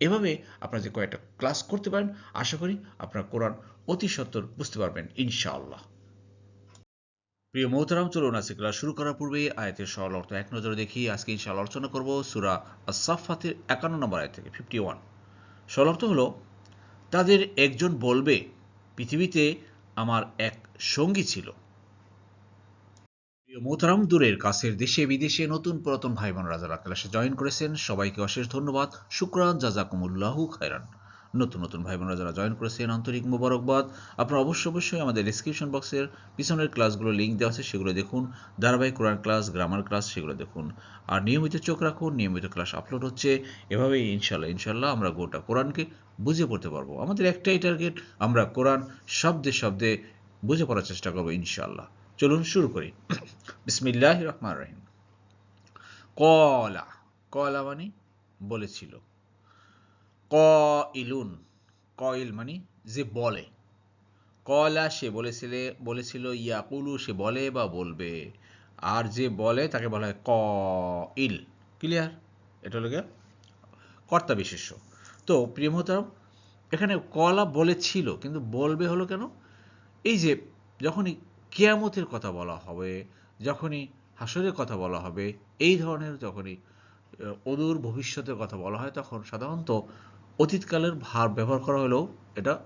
এভাবে আপনারা যে কয়েকটা ক্লাস করতে পারেন, আশা করি আপনারা কোরআন অতি সত্তর বুঝতে পারবেন, ইনশাআল্লাহ। প্রিয় মৌতারাম চলুন আজকে ক্লাস শুরু করার পূর্বে আয়াতের সরল অর্থ এক নজরে দেখি। আজকে ইনশাআল্লাহ আলোচনা করব সুরা আসাফাতের একান্ন নম্বর আয়াত থেকে ফিফটি ওয়ান সরল অর্থ হলো, তাদের একজন বলবে, পৃথিবীতে আমার এক সঙ্গী ছিল। মোহতারাম, দূরের কাছের দেশে, বিদেশে নতুন পুরাতন ভাই বোনরা যারা ক্লাসে জয়েন করেছেন। সবাইকে অশেষ ধন্যবাদ, শুক্রান, জাজাকুমুল্লাহু খায়রান। নতুন নতুন ভাই বোনরা যারা জয়েন করেছেন, আন্তরিক মুবারকবাদ। আপনারা অবশ্যই অবশ্যই আমাদের ডিসক্রিপশন বক্সের পিছনের ক্লাসগুলো লিঙ্ক দেওয়া আছে, সেগুলো দেখুন। ধারাবাহিক কোরআন ক্লাস গ্রামার ক্লাস সেগুলো দেখুন। আর নিয়মিত চোখ রাখুন, নিয়মিত ক্লাস আপলোড হচ্ছে। এভাবেই ইনশাল্লাহ ইনশাল্লাহ আমরা গোটা কোরআনকে বুঝে পড়তে পারব। আমাদের একটাই টার্গেট আমরা কোরআন শব্দে শব্দে বুঝে পড়ার চেষ্টা করব ইনশাল্লাহ। চলুন শুরু করি। বিসমিল্লাহ রহমান রহিম। কলা কলা মানে বলেছিল। ক ইলুন কইল মানে যে বলে। কলা সে বলেছিল বলেছিল, ইয়াকুলু সে বলে বা বলবে। আর যে বলে তাকে বলা হয় ক ইল ক্লিয়ার? এটা হলো কর্তা বিশেষ্য। তো প্রিয় মহতারম, এখানে কলা বলেছিল, কিন্তু বলবে হলো কেন? এই যে যখনই কেয়ামতের কথা বলা হবে, যখনই হাসরের কথা বলা হবে, এই ধরনের যখনই অদূর ভবিষ্যতের কথা বলা হয়, তখন সাধারণত অতীতকালের ভার ব্যবহার করা হলেও এটা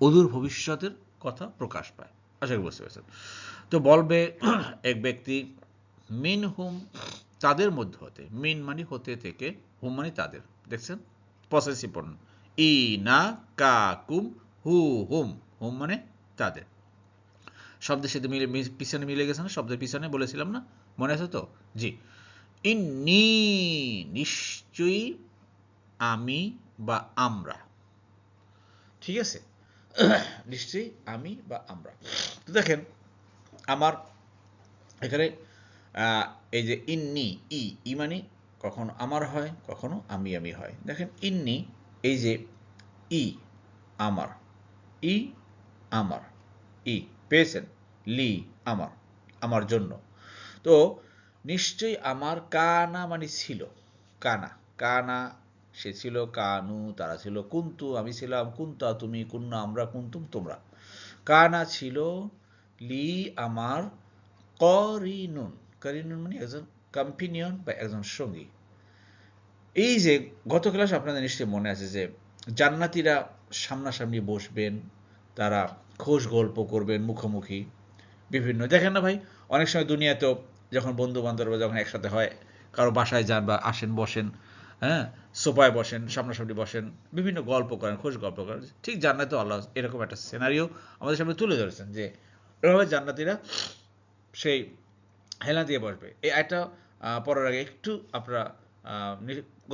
অদূর ভবিষ্যতের কথা প্রকাশ পায়। আশা করি বুঝতে পেরেছেন। তো বলবে এক ব্যক্তি মিন হুম তাদের মধ্যে হতে, মিন মানে হতে থেকে, হুম মানে তাদের। দেখছেন? পসেসিভ পড়ুন ই না কা কুম হু হুম। হুম মানে তাদের। শব্দের সাথে মিলে পিছনে মিলে গেছে না, শব্দের পিছনে বলেছিলাম না? মনে আছে তো? জি। ইন্নি নিশ্চয়ই আমি বা আমরা। ঠিক আছে? নিশ্চয়ই আমি বা আমরা। তো দেখেন, আমার এখানে এই যে ইন্নি, ই ই মানে কখনো আমার হয়, কখনো আমি আমি হয়। দেখেন, ইন্নি, এই যে ই, আমার। ই আমার। ই পেয়েছেন লি আমার আমার জন্য। তো নিশ্চয়ই আমার কানা মানে ছিল, কানা কানা সে ছিল, কানু তারা ছিল, কুন্তু আমি ছিলাম, কুন্তা তুমি, কুন্না আমরা, কুন্তুম তোমরা। কানা ছিল লি আমার করিনুন করিনুন মানে একজন কম্পিনিয়ন বা একজন সঙ্গী। এই যে গত ক্লাস আপনাদের নিশ্চয়ই মনে আছে যে জান্নাতিরা সামনাসামনি বসবেন তারা খোঁজ গল্প করবেন মুখোমুখি বিভিন্ন। দেখেন না ভাই, অনেক সময় দুনিয়াতেও যখন বন্ধু বান্ধবরা যখন একসাথে হয়, কারও বাসায় যান বা আসেন, বসেন হ্যাঁ সোফায় বসেন, সামনাসামনি বসেন, বিভিন্ন গল্প করেন খোঁজ গল্প করেন, ঠিক জান্নাতে আল্লাহ এরকম একটা সিনারিও আমাদের সামনে তুলে ধরেছেন যে, এভাবে জান্নাতিরা সেই হেলা দিয়ে বসবে। এই একটা পড়ার আগে একটু আপনারা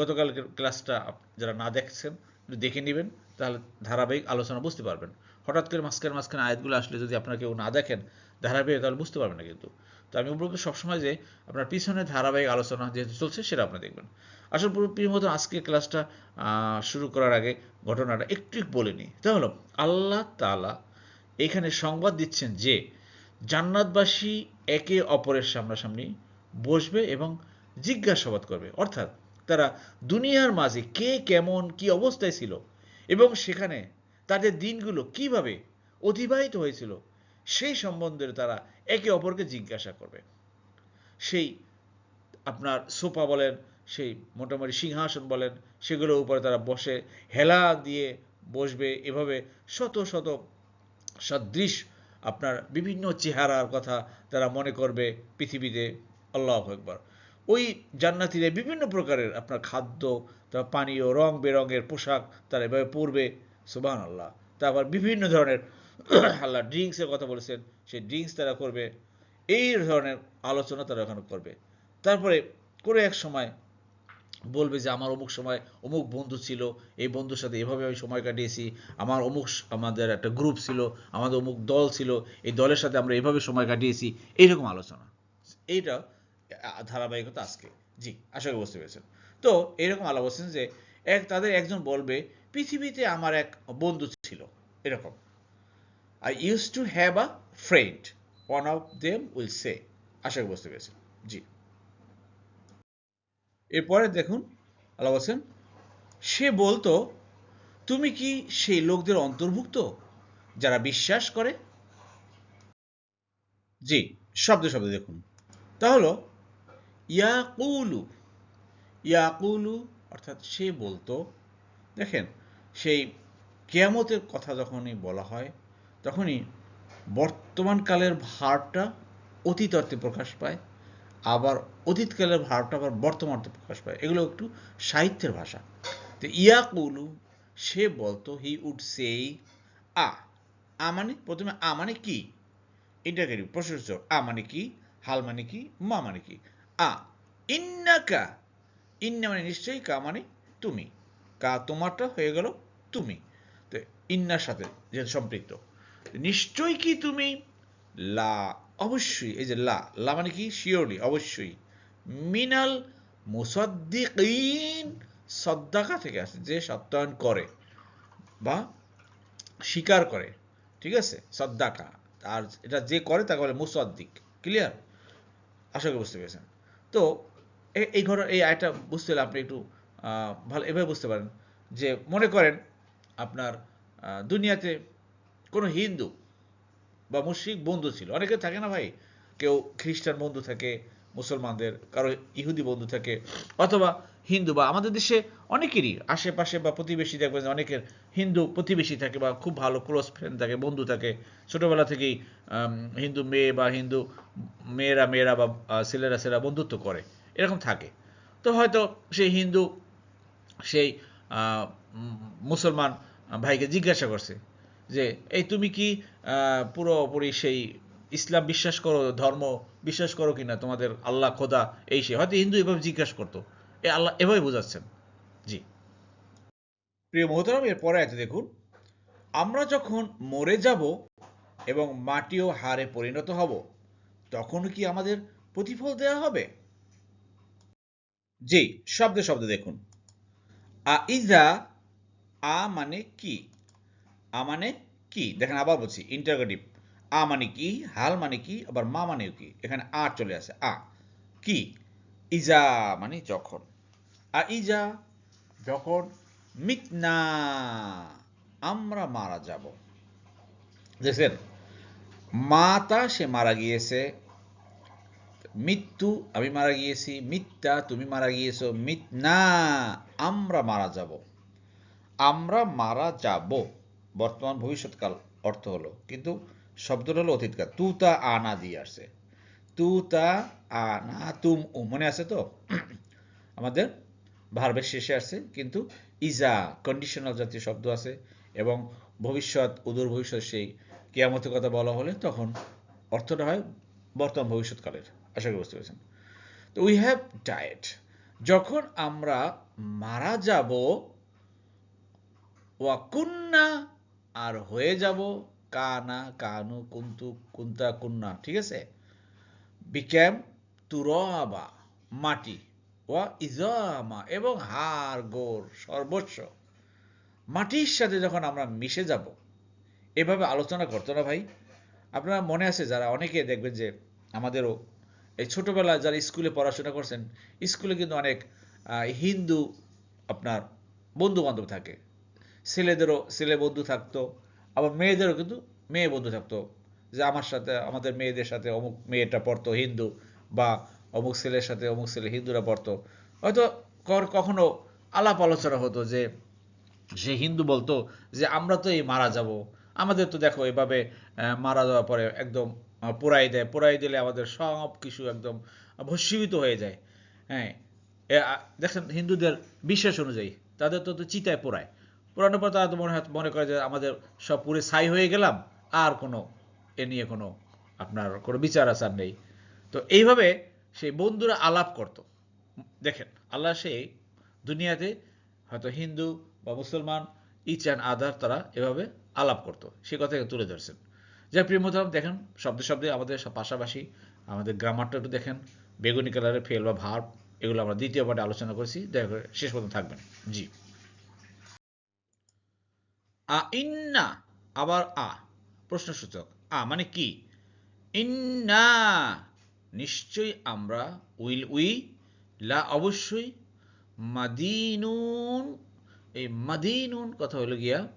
গতকাল ক্লাসটা যারা না দেখছেন, একটু দেখে নেবেন, তাহলে ধারাবাহিক আলোচনা বুঝতে পারবেন। হঠাৎ করে মাঝখানে মাঝখানে আয়াতগুলো আসলে যদি আপনারা কেউ না দেখেন, ধারাবাহিক তাহলে বুঝতে পারবেন না কিন্তু। তো আমি উপরকে সবসময় যে আপনার পিছনে ধারাবাহিক আলোচনা যেহেতু চলছে, সেটা আপনি দেখবেন। আসলে পুরো প্রিয় মতো আজকে ক্লাসটা শুরু করার আগে ঘটনাটা একটু বলে নিই। তা হলো, আল্লাহ তালা এখানে সংবাদ দিচ্ছেন যে জান্নাতবাসী একে অপরের সামনাসামনি বসবে এবং জিজ্ঞাসাবাদ করবে। অর্থাৎ তারা দুনিয়ার মাঝে কে কেমন, কি অবস্থায় ছিল এবং সেখানে তাদের দিনগুলো কীভাবে অতিবাহিত হয়েছিল, সেই সম্বন্ধে তারা একে অপরকে জিজ্ঞাসা করবে। সেই আপনার সোফা বলেন, সেই মোটামুটি সিংহাসন বলেন সেগুলোর উপরে তারা বসে হেলা দিয়ে বসবে। এভাবে শত শত সদৃশ আপনার বিভিন্ন চেহারার কথা তারা মনে করবে পৃথিবীতে। আল্লাহ একবার ওই জান্নাতিরা বিভিন্ন প্রকারের আপনার খাদ্য তারপর পানীয় রং বেরঙের পোশাক তারা এভাবে পরবে। সুবাহ আল্লাহ তারপর বিভিন্ন ধরনের আল্লাহ ড্রিঙ্কসের কথা বলেছেন, সেই ড্রিঙ্কস তারা করবে, এই ধরনের আলোচনা তারা ওখানে করবে। তারপরে করে এক সময় বলবে যে, আমার অমুক সময় অমুক বন্ধু ছিল, এই বন্ধুর সাথে এভাবে আমি সময় কাটিয়েছি, আমার অমুক আমাদের একটা গ্রুপ ছিল, আমাদের অমুক দল ছিল, এই দলের সাথে আমরা এভাবে সময় কাটিয়েছি। এইরকম আলোচনা। এইটা ধারাবাহিকতা আজকে। জি, আশা করি বুঝতে পেরেছেন। তো এরকম আলাপ বলছেন যে, এক, তাদের একজন বলবে পৃথিবীতে আমার এক বন্ধু ছিল, এরকম। I use to have a friend one of them will say আশা করি বুঝতে পেরেছেন, জি। এরপরে দেখুন, আল্লাহ বলছেন, সে বলতো, তুমি কি সেই লোকদের অন্তর্ভুক্ত যারা বিশ্বাস করে? জি, শব্দ শব্দ দেখুন। তা হলো, ইয়াকুলু ইয়াকুলু অর্থাৎ সে বলতো দেখেন, সেই কেয়ামতের কথা যখনই বলা হয়, তখনই বর্তমানকালের ভাবটা অতীত অর্থে প্রকাশ পায়, আবার অতীতকালের ভাবটা আবার বর্তমান অর্থে প্রকাশ পায়। এগুলো একটু সাহিত্যের ভাষা। তো ইয়াকুলু, সে বলতো, হি উড সে আ। আ মানে প্রথমে আ মানে কি? ইন্টারগেটিভ প্রশ্নসূচক আ মানে কি? হাল মানে কি? মা মানে কি? আ। ইন্নাকা, ইন্না মানে নিশ্চয়ই, কা মানে তুমি। কা তোমারটা হয়ে গেল তুমি। তো ইন্নার সাথে যে সম্পৃক্ত। নিশ্চয়ই কি তুমি? লা, অবশ্যই। এই যে লা লা মানে কি? শিওরলি অবশ্যই। মিনাল মুসাদ্দিকিন সদ্দাকা থেকে আসে, যে সত্যায়ন করে বা স্বীকার করে। ঠিক আছে? সদ্দাকা। আর এটা যে করে তাকে বলে মুসাদ্দিক। ক্লিয়ার আশা করি বুঝতে পেরেছেন। তো এই ঘটনা, এই আয়টা বুঝতে হলে আপনি একটু ভালো, এভাবে বুঝতে পারেন যে মনে করেন আপনার দুনিয়াতে কোনো হিন্দু বা মুসলিম বন্ধু ছিল। অনেকে থাকে না ভাই? কেউ খ্রিস্টান বন্ধু থাকে, মুসলমানদের, কারও ইহুদি বন্ধু থাকে, অথবা হিন্দু বা আমাদের দেশে অনেকেরই আশেপাশে বা প্রতিবেশী দেখবেন অনেকের হিন্দু প্রতিবেশী থাকে বা খুব ভালো ক্লোজ ফ্রেন্ড থাকে, বন্ধু থাকে। ছোটবেলা থেকেই হিন্দু মেয়ে বা হিন্দু মেয়েরা মেয়েরা বা ছেলেরা ছেলেরা বন্ধুত্ব করে। এরকম থাকে। তো হয়তো সেই হিন্দু সেই মুসলমান ভাইকে জিজ্ঞাসা করছে যে, এই তুমি কি পুরোপুরি সেই ইসলাম বিশ্বাস করো, ধর্ম বিশ্বাস করো কিনা? তোমাদের আল্লাহ, খোদা, এই সে হয়তো হিন্দু এভাবে জিজ্ঞাসা করতো। এ আল্লাহ এভাবে বোঝাচ্ছেন। জি। প্রিয় মোহতারাম এর পরে আছে দেখুন। আমরা যখন মরে যাব এবং মাটিও হারে পরিণত হব, তখন কি আমাদের প্রতিফল দেয়া হবে? জি, শব্দে শব্দে দেখুন। আ ইজা, আ মানে কি? আ মানে কি? দেখেন আবার বলছি ইন্টারগেটিভ আ মানে কি? হাল মানে কি? আবার মা মানেও কি? এখানে আ চলে আসে, আ। কি? ইজা মানে যখন। আ ইজা যখন মিতনা আমরা মারা যাব। দেখছেন? মাতা সে মারা গিয়েছে মৃত্যু আমি মারা গিয়েছি, মিথ্যা, তুমি মারা গিয়েছো মিথনা আমরা মারা যাব। আমরা মারা যাব। বর্তমান ভবিষ্যৎকাল অর্থ হলো, কিন্তু শব্দটা হলো অতীতকাল। তু তা আনা দিয়ে আসছে। তু তা আনা তুম উ, মনে আছে তো? আমাদের ভার্বের শেষে আসছে, কিন্তু ইজা কন্ডিশনাল জাতীয় শব্দ আছে এবং ভবিষ্যৎ, উদূর ভবিষ্যৎ, সেই কেয়ামতের কথা বলা হলে তখন অর্থটা হয় বর্তমান ভবিষ্যৎকালের। আশা করি বুঝতে পেরেছেন। তো উই হ্যাভ ডায়েট যখন আমরা মারা যাব ওয়াকুন্না আর হয়ে যাব, কানা, কানু, কুন্তু, কুন্তা, কুন্না, ঠিক আছে? বিক্যাম তুরবা মাটি, ওয়া ইজামা, এবং হার গোর সর্বস্ব মাটির সাথে যখন আমরা মিশে যাব, এভাবে আলোচনা করতো না ভাই? আপনারা মনে আছে যারা অনেকে দেখবেন যে আমাদেরও এই ছোটবেলায় যারা স্কুলে পড়াশোনা করছেন, স্কুলে কিন্তু অনেক হিন্দু আপনার বন্ধু বান্ধব থাকে। ছেলেদেরও, ছেলে বন্ধু থাকতো, আবার মেয়েদেরও কিন্তু মেয়ে বন্ধু থাকতো। যে আমার সাথে, আমাদের মেয়েদের সাথে অমুক মেয়েটা পড়তো হিন্দু বা অমুক ছেলের সাথে অমুক ছেলে হিন্দুরা পড়তো। হয়তো কখনো আলাপ আলোচনা হতো যে, সে হিন্দু বলতো যে, আমরা তো এই মারা যাব। আমাদের তো দেখো এভাবে মারা যাওয়ার পরে একদম পোড়াই দেয় পোড়াই দিলে আমাদের সব কিছু একদম ভস্মীভূত হয়ে যায়। হ্যাঁ দেখেন হিন্দুদের বিশ্বাস অনুযায়ী, তাদের তো চিতায় পোড়ায়। পোড়ানোর পর তারা তো মনে হয়, মনে করে যে আমাদের সব পুরে ছাই হয়ে গেলাম, আর কোনো এ নিয়ে কোনো আপনার কোনো বিচার আচার নেই। তো এইভাবে সেই বন্ধুরা আলাপ করত। দেখেন, আল্লাহ সেই দুনিয়াতে হয়তো হিন্দু বা মুসলমান, ইচ অ্যান্ড আদার তারা এভাবে আলাপ করত। সে কথাকে তুলে ধরছেন। যা প্রিয় মোতাম দেখেন, শব্দে শব্দে আমাদের পাশাপাশি আমাদের গ্রামারটা একটু দেখেন, বেগুনি কালারের ফেল বা ভার্ব এগুলো আমরা দ্বিতীয় পার্টে আলোচনা করেছি, দয়া করে শেষ পর্যন্ত থাকবেন। জি। আ, ইন্না, আবার আ, প্রশ্নসূচক। আ মানে কি? ইন্না, নিশ্চয়ই আমরা উইল উই, লা অবশ্যই, মাদিনুন, এই মাদিনুন কথা হলো গিয়া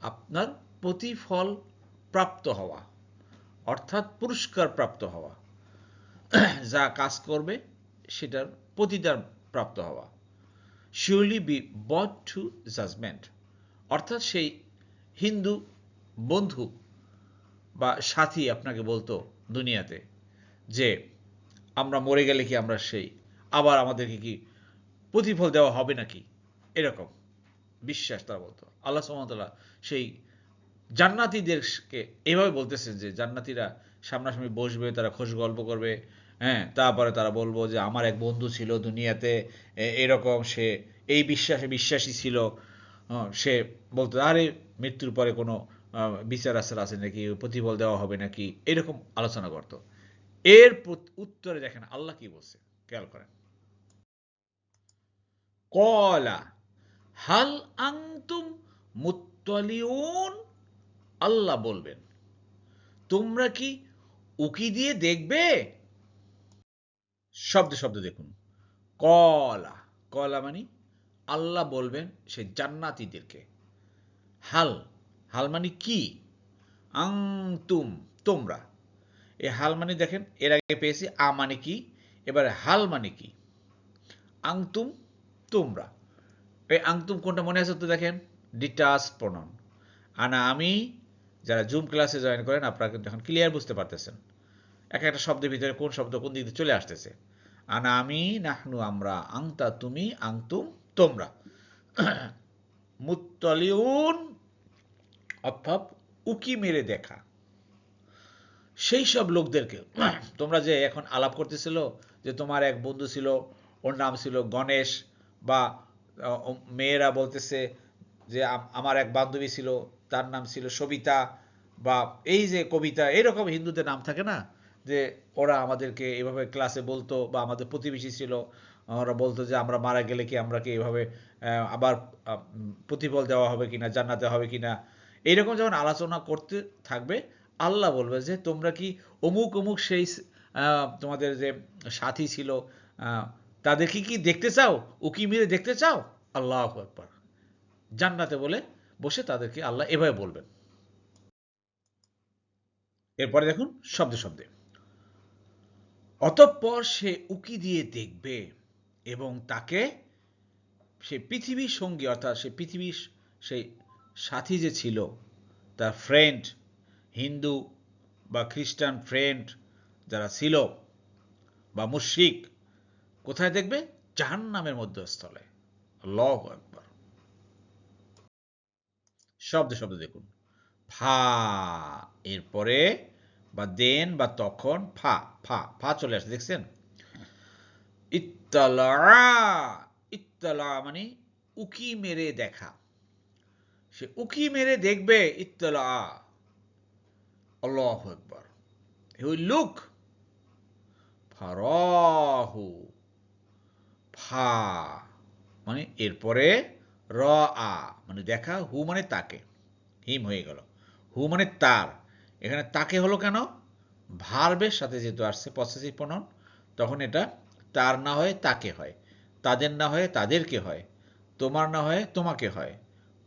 আপনার প্রতিফল প্রাপ্ত হওয়া, অর্থাৎ পুরস্কার প্রাপ্ত হওয়া। যা কাজ করবে, সেটার প্রতিদান প্রাপ্ত হওয়া। Surely be brought to judgment অর্থাৎ সেই হিন্দু বন্ধু বা সাথী আপনাকে বলতো দুনিয়াতে যে, আমরা মরে গেলে কি আমরা সেই, আবার আমাদেরকে কি প্রতিফল দেওয়া হবে নাকি? এরকম বিশ্বাস তারা বলতো। আল্লাহ সুমতলা সেই জান্নাতিদেরকে এইভাবে বলতেছেন যে জান্নাতিরা সামনাসামনি বসবে, তারা খোশ গল্প করবে হ্যাঁ তারপরে তারা বলব যে আমার এক বন্ধু ছিল দুনিয়াতে এরকম সে, এই বিশ্বাসে বিশ্বাসী ছিল সে বলতো, আরে, মৃত্যুর পরে কোনো বিচার আচার আছে নাকি? প্রতিফল দেওয়া হবে নাকি? এরকম আলোচনা করতো। এর উত্তরে দেখেন আল্লাহ কি বলছে, খেয়াল করেন। কলা, হাল আংতুম মুত্তলিউন আল্লাহ বলবেন। তোমরা কি উকি দিয়ে দেখবে? শব্দে শব্দ দেখুন। কলা। কলা মানে আল্লাহ বলবেন সে জান্নাতিদেরকে। হাল। হাল মানে কি? আংতুম। তোমরা। এ হাল মানে দেখেন, এর আগে পেয়েছি, আ মানে কি? এবারে হাল মানে কি? আংতুম, তোমরা। এই আংতুম কোনটা মনে আছে তো দেখেন? ডিটাস প্রণন আনা আমি যারা জুম ক্লাসে জয়েন করেন, আপনারা কিন্তু এখন ক্লিয়ার বুঝতে পারতেছেন। এক একটা শব্দের ভিতরে কোন শব্দ কোন দিক চলে আসতেছে। আনা আমি, নাহনু আমরা, আংতা তুমি, আংতুম তোমরা। মুত্তলিউন, অর্থাৎ উকি মেরে দেখা। সেই সব লোকদেরকে, তোমরা যে এখন আলাপ করতেছিল, যে তোমার এক বন্ধু ছিল, ওর নাম ছিল গণেশ, বা মেয়েরা বলতেছে যে আমার এক বান্ধবী ছিল, তার নাম ছিল সবিতা বা এই যে কবিতা, এরকম হিন্দুদের নাম থাকে না? যে ওরা আমাদেরকে এভাবে ক্লাসে বলতো বা আমাদের প্রতিবেশী ছিল, ওরা বলতো যে আমরা মারা গেলে কি আমরা কি এভাবে আবার প্রতিফল দেওয়া হবে কিনা, জান্নাতে হবে কিনা? এইরকম যখন আলোচনা করতে থাকবে, আল্লাহ বলবে যে তোমরা কি অমুক অমুক সেই তোমাদের যে সাথী ছিল তাদেরকে কি দেখতে চাও? উকি মেরে দেখতে চাও? আল্লাহ একবার জান্নাতে বলে বসে তাদেরকে আল্লাহ এভাবে বলবেন। এরপরে দেখুন শব্দে শব্দে। অতঃপর সে উকি দিয়ে দেখবে এবং তাকে সে পৃথিবীর সঙ্গী অর্থাৎ সে পৃথিবীর সেই সাথী যে ছিল, তার ফ্রেন্ড হিন্দু বা খ্রিস্টান ফ্রেন্ড যারা ছিল বা মুশরিক, কোথায় দেখবে? জাহান্নামের মধ্যস্থলে। আল্লাহ একবার শব্দে, শব্দ দেখুন। ফা, এরপরে বা দেন বা তখন ফা ফা ফা চলে আসে, দেখছেন? ইত্তালা ইত্তালা মানে উকি মেরে দেখা। সে উকি মেরে দেখবে, ইত্তালা। আল্লাহ একবার হি উইল লুক। ফারাহু। ফা মানে এরপরে র আ মানে দেখা, হু মানে তাকে, হিম হয়ে গেল। হু মানে তার। এখানে তাকে হলো কেন? ভার্বের সাথে যেহেতু আসছে পসেসিভ প্রণন তখন এটা তার না হয়ে তাকে হয়। তাদের না হয়ে তাদেরকে হয়। তোমার না হয়ে তোমাকে হয়।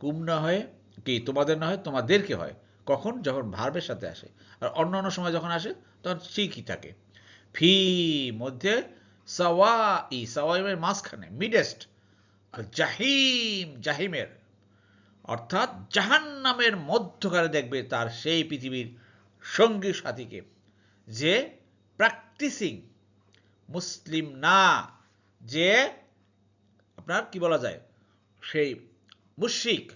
কুম না হয়ে কি? তোমাদের না হয় তোমাদেরকে হয়। কখন? যখন ভার্বের সাথে আসে। আর অন্য অন্য সময় যখন আসে, তখন ঠিকই থাকে। ফি মধ্যে সাওয়া ই সাওয়াইমের মাঝখানে মিডেস্ট আর জাহিম জাহিমের। অর্থাৎ জাহান্নামের মধ্যকারে দেখবে তার সেই পৃথিবীর সঙ্গী সাথীকে যে প্র্যাকটিসিং মুসলিম না, যে আপনার কি বলা যায়, সেই মুশরিক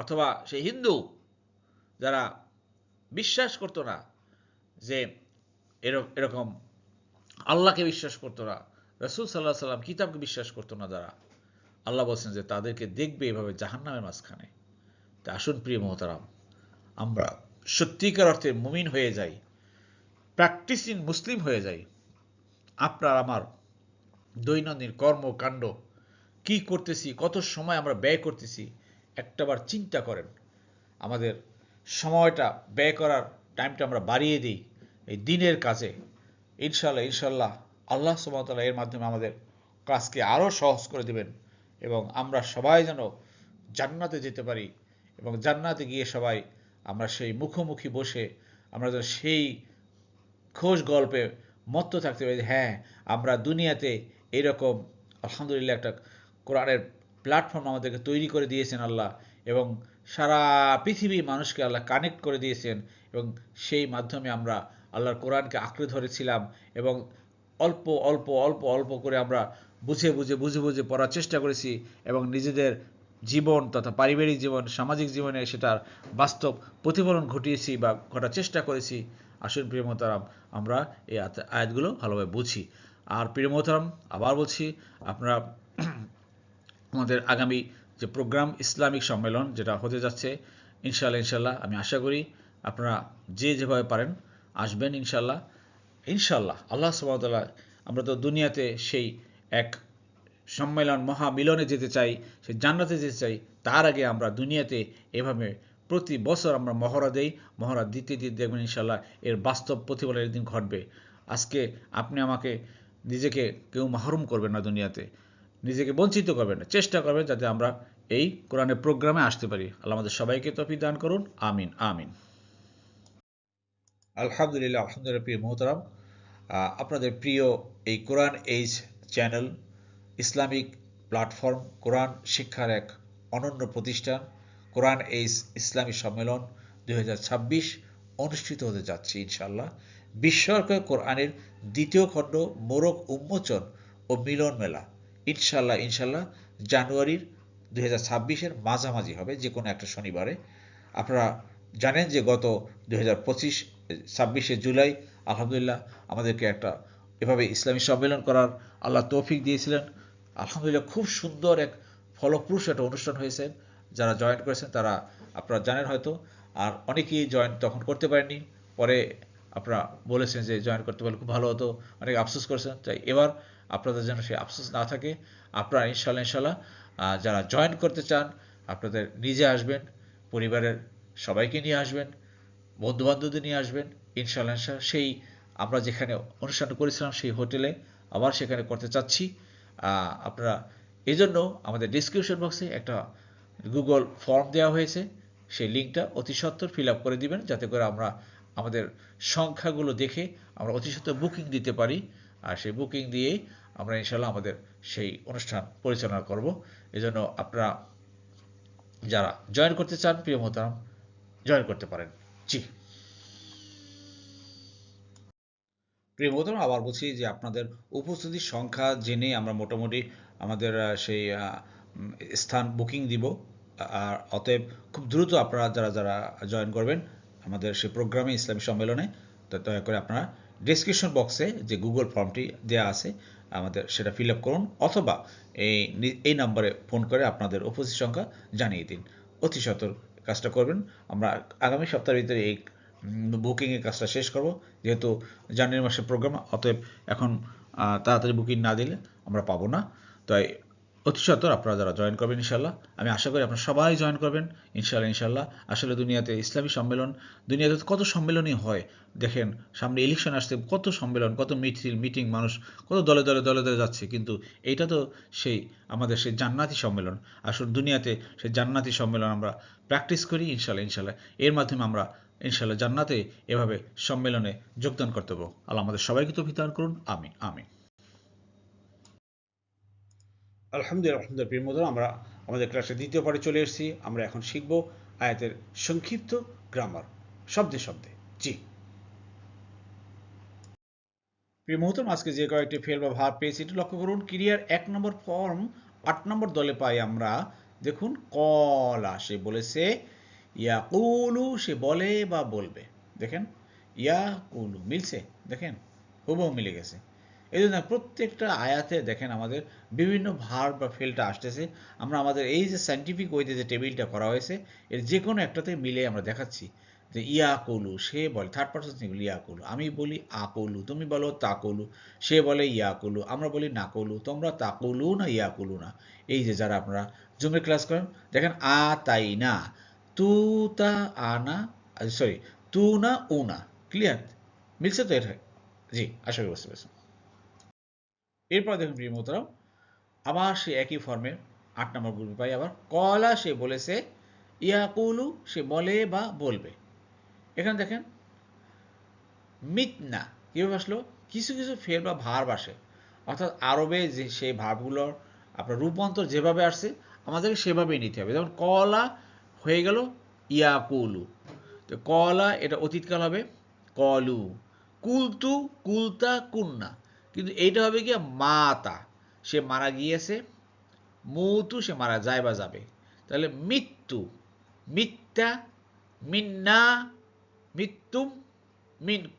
অথবা সেই হিন্দু যারা বিশ্বাস করতো না যে এরকম আল্লাহকে বিশ্বাস করতো না, রসুল সাল্লাহ সাল্লাম কিতাবকে বিশ্বাস করতো না যারা। আল্লাহ বলছেন যে তাদেরকে দেখবে এভাবে জাহান্নামের মাঝখানে। তা আসুন প্রিয় মহতারাম, আমরা সত্যিকার অর্থে মুমিন হয়ে যাই, প্র্যাকটিসিং মুসলিম হয়ে যাই, আপনার আমার দৈনন্দিন কর্মকাণ্ড, কি করতেছি, কত সময় আমরা ব্যয় করতেছি, একটাবার চিন্তা করেন। আমাদের সময়টা ব্যয় করার টাইমটা আমরা বাড়িয়ে দিই, এই দিনের কাজে। ইনশাল্লাহ ইনশাল্লাহ আল্লাহ সুমতলা এর মাধ্যমে আমাদের কাজকে আরও সহজ করে দেবেন। এবং আমরা সবাই যেন জান্নাতে যেতে পারি এবং জান্নাতে গিয়ে সবাই আমরা সেই মুখোমুখি বসে আমরা যেন সেই খোঁজ গল্পে মত্ত থাকতে পারি হ্যাঁ আমরা দুনিয়াতে এরকম আলহামদুলিল্লাহ একটা কোরআনের প্ল্যাটফর্ম আমাদেরকে তৈরি করে দিয়েছেন আল্লাহ এবং সারা পৃথিবীর মানুষকে আল্লাহ কানেক্ট করে দিয়েছেন এবং সেই মাধ্যমে আমরা আল্লাহর কোরআনকে আঁকড়ে ধরেছিলাম এবং অল্প অল্প অল্প অল্প করে আমরা বুঝে বুঝে বুঝে বুঝে পড়ার চেষ্টা করেছি এবং নিজেদের জীবন তথা পারিবারিক জীবন, সামাজিক জীবনে সেটার বাস্তব প্রতিফলন ঘটিয়েছি বা ঘটার চেষ্টা করেছি। আসুন প্রিয় মোহতারাম, আমরা এই আয়াতগুলো ভালোভাবে বুঝি। আর প্রিয় মোহতারাম, আবার বলছি, আপনারা আমাদের আগামী যে প্রোগ্রাম, ইসলামিক সম্মেলন যেটা হতে যাচ্ছে ইনশাল্লাহ ইনশাল্লাহ আমি আশা করি আপনারা যে যেভাবে পারেন আসবেন ইনশাল্লাহ ইনশাল্লাহ আল্লাহ সুবাহতাল্লাহ আমরা তো দুনিয়াতে সেই এক সম্মেলন মহামিলনে যেতে চাই, সে জান্নাতে যেতে চাই, তার আগে আমরা দুনিয়াতে এভাবে প্রতি বছর আমরা মহড়া দেই। মহড়া দিতে দিতে দেখবেন ইনশাল্লাহ এর বাস্তব প্রতিফলের একদিন ঘটবে। আজকে আপনি আমাকে নিজেকে কেউ মাহরুম করবেন না দুনিয়াতে। নিজেকে বঞ্চিত করবেন না, চেষ্টা করবেন যাতে আমরা এই কোরআনের প্রোগ্রামে আসতে পারি। আল্লাহ আমাদের সবাইকে তফি দান করুন। আমিন আমিন। আলহামদুলিল্লাহ আলহামদুলিল্লাহ, প্রিয় মোহতারাম। আপনাদের প্রিয় এই Quran age channel, Islamic platform, Quran শিক্ষার এক অনন্য প্রতিষ্ঠান। কোরআন এইজ ইসলামী সম্মেলন দু হাজার ছাব্বিশ অনুষ্ঠিত হতে যাচ্ছে ইনশাল্লাহ বিস্ময়কর কোরআনের দ্বিতীয় খণ্ড মোরক উন্মোচন ও মিলন মেলা ইনশাল্লাহ ইনশাল্লাহ জানুয়ারির দুই হাজার মাঝামাঝি হবে যে কোনো একটা শনিবারে। আপনারা জানেন যে গত দুই হাজার পঁচিশ ছাব্বিশে জুলাই, আলহামদুলিল্লাহ, আমাদেরকে একটা এভাবে ইসলামী সম্মেলন করার আল্লাহ তৌফিক দিয়েছিলেন। আলহামদুলিল্লাহ খুব সুন্দর এক ফলপ্রসূ একটা অনুষ্ঠান হয়েছে। যারা জয়েন করেছেন তারা আপনারা জানেন হয়তো। আর অনেকেই জয়েন তখন করতে পারেননি। পরে আপনারা বলেছেন যে জয়েন করতে পারলে খুব ভালো হতো। অনেক আফসোস করেছেন। তাই এবার আপনাদের যেন সেই আফসোস না থাকে, আপনারা ইনশাল্লাহ ইনশাল্লাহ যারা জয়েন করতে চান, আপনাদের নিজে আসবেন, পরিবারের সবাইকে নিয়ে আসবেন বন্ধু বান্ধবদের নিয়ে আসবেন ইনশাল্লাহ সেই আমরা যেখানে অনুষ্ঠানটা করেছিলাম সেই হোটেলে আবার সেখানে করতে চাচ্ছি। আপনারা এই জন্য আমাদের ডিসক্রিপশন বক্সে একটা গুগল ফর্ম দেওয়া হয়েছে। সেই লিঙ্কটা অতি সত্বর ফিল আপ করে দিবেন যাতে করে আমরা আমাদের সংখ্যাগুলো দেখে আমরা অতি সত্বর বুকিং দিতে পারি। আর সেই বুকিং দিয়ে আমরা ইনশাল্লাহ আমাদের সেই অনুষ্ঠান পরিচালনা করব। এজন্য আপনারা যারা জয়েন করতে চান, প্রিয় মোহতারাম জয়েন করতে পারেন। জি। প্রিয় মোহতারাম আবার বলছি যে আপনাদের উপস্থিতির সংখ্যা জেনে আমরা মোটামুটি আমাদের সেই স্থান বুকিং দিব। আর অতএব খুব দ্রুত আপনারা যারা যারা জয়েন করবেন আমাদের সেই প্রোগ্রামে ইসলামী সম্মেলনে, তো, দয়া করে আপনারা ডেসক্রিপশন বক্সে যে গুগল ফর্মটি দেওয়া আছে, আমাদের সেটা ফিল আপ করুন অথবা এই এই নাম্বারে ফোন করে আপনাদের উপস্থিত সংখ্যা জানিয়ে দিন। অতি সতর্ক কাজটা করবেন। আমরা আগামী সপ্তাহের ভিতরে এই বুকিংয়ের কাজটা শেষ করব। যেহেতু জানুয়ারি মাসের প্রোগ্রাম অতএব এখন তাড়াতাড়ি বুকিং না দিলে আমরা পাবো না। তাই অতি সত্তর আপনারা যারা জয়েন করবেন ইনশাল্লাহ আমি আশা করি আপনারা সবাই জয়েন করবেন ইনশাল্লাহ ইনশাল্লাহ আসলে দুনিয়াতে ইসলামী সম্মেলন, দুনিয়াতে কত সম্মেলনই হয়। দেখেন, সামনে ইলেকশন আসছে, কত সম্মেলন, কত মিছিল মিটিং মানুষ কত দলে দলে দলে দলে যাচ্ছে। কিন্তু এইটা তো সেই আমাদের সেই জান্নাতি সম্মেলন। আসলে দুনিয়াতে সেই জান্নাতি সম্মেলন আমরা প্র্যাকটিস করি ইনশাল্লাহ ইনশাল্লাহ এর মাধ্যমে আমরা ইনশাল্লাহ জান্নাতে এভাবে সম্মেলনে যোগদান করতে পারব আল্লাহ আমাদের সবাইকে তো বিধান করুন। আমিন আমিন। আলহামদুলিল্লাহ আলহামদুলিল্লাহ আমরা আমাদের ক্লাসে দ্বিতীয় পাঠে চলে এসেছি। আমরা এখন শিখব আয়াতের সংক্ষিপ্ত গ্রামার শব্দে শব্দে। জি। প্রিয় মুহূর্তম আজকে যে কয়েকটি ফেল বা ভাব পেয়েছি, এটি লক্ষ্য করুন ক্রিয়ার এক নম্বর ফর্ম আট নম্বর দলে পাই আমরা। দেখুন, কলা সে বলেছে ইয়াকুলু, সে বলে বা বলবে। দেখেন, ইয়াকুলু, মিলছে। দেখেন, হুবহু মিলে গেছে। এই জন্য প্রত্যেকটা আয়াতে দেখেন আমাদের বিভিন্ন ভার বা ফেলটা আসতেছে। আমরা আমাদের এই যে সাইন্টিফিক ওয়েতে যে টেবিলটা করা হয়েছে, এর যে কোনো একটাতে মিলে আমরা দেখাচ্ছি যে ইয়া কলু সে বলে থার্ড পার্সন সিঙ্গুল ইয়া কলু আমি বলি আ কলু তুমি বলো তা কলু সে বলে ইয়া কলু আমরা বলি না কলু তোমরা তা কলু না ইয়া কলু না। এই যে যারা আপনারা জুমে ক্লাস করেন, দেখেন আ তাই না তু তা আনা সরি তু না উ না ক্লিয়ার মিলছে তো এটা জি, আশা করি বুঝতে পেরেছেন। এরপর দেখুন প্রিয় মোহতারাম আবার সে একই ফর্মে আট নম্বর গ্রুপে পাই আবার। কলা সে বলেছে, ইয়াকুলু সে বলে বা বলবে। এখানে দেখেন, মিতনা কীভাবে আসলো? কিছু কিছু ফের বা ভার আসে। অর্থাৎ আরবে যে সেই ভার্বগুলোর আপনার রূপান্তর যেভাবে আসছে, আমাদেরকে সেভাবেই নিতে হবে। যেমন কলা হয়ে গেল ইয়াকুলু। তো কলা, এটা অতীতকাল হবে কলু। কুলতু, কুলতা, কুন্না। কিন্তু এইটা হবে গিয়ে মাতা। সে মারা গিয়েছে, মৌতু সে মারা যায় বা যাবে। তাহলে মৃত্যু মিথ্যা মিন্না মৃত্যুম মিন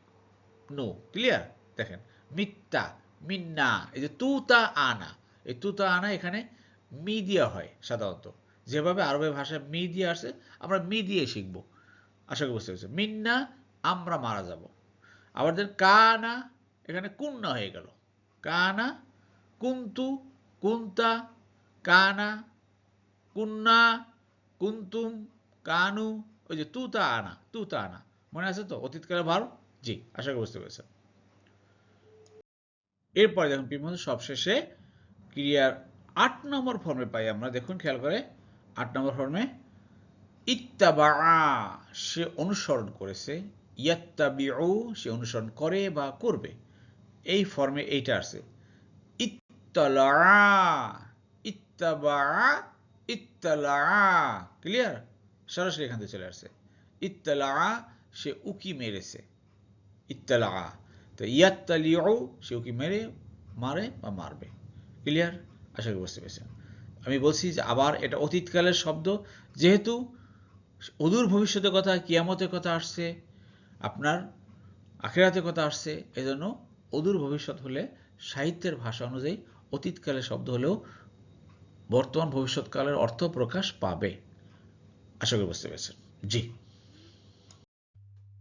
নু ক্লিয়ার? দেখেন মিথ্যা মিন্না, এই যে তুতা আনা। এই তুতা আনা এখানে মি দিয়া হয় সাধারণত। যেভাবে আরবের ভাষায় মি দিয়ে আসে আমরা মি দিয়ে শিখব। আশা করি বুঝতে পেরেছি মিন্না, আমরা মারা যাব। আবার দেন কানা, এখানে কুন্না হয়ে গেল। কানা, কুন্তু, কুন্তা, কানা, কুন্না, কুন্তুম, কানু, ওই যে তুতা আনা তুতা আনা। মনে আছে তো? অতীতকালে ভালো জি, আশা করি বুঝতে পেরেছেন। এরপরে দেখুন পিমন্ত সবশেষে ক্রিয়ার আট নম্বর ফর্মে পাই আমরা। দেখুন, খেয়াল করে। আট নম্বর ফর্মে ইত্তাবা সে অনুসরণ করেছে, ইয়াত্তাবিউ সে অনুসরণ করে বা করবে। এই ফর্মে এইটা আছে ইত্তলা ইত্তাবা ইত্তলা ক্লিয়ার সরাসরি এখান থেকে চলে আসছে ইত্তলা সে উকি মেরেছে ইত্তলা তো ইয়াত্তালিউ সে উকি মেরে, মারে বা মারবে। ক্লিয়ার? আশা করি বুঝতে পেরেছেন। আমি বলছি যে আবার এটা অতীতকালের শব্দ। যেহেতু অদূর ভবিষ্যতের কথা, কিয়ামতের কথা আসছে, আপনার আখেরাতের কথা আসছে, এজন্য অদূর ভবিষ্যৎ হলে সাহিত্যের ভাষা অনুযায়ী অতীতকালের শব্দ হলেও বর্তমান ভবিষ্যৎকালের অর্থ প্রকাশ পাবে। আশা করি বুঝতে পেরেছেন। জি।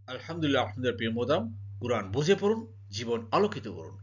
আলহামদুলিল্লাহ, আপনাদের প্রিয় মোদাম, কোরআন বুঝে পড়ুন, জীবন আলোকিত করুন।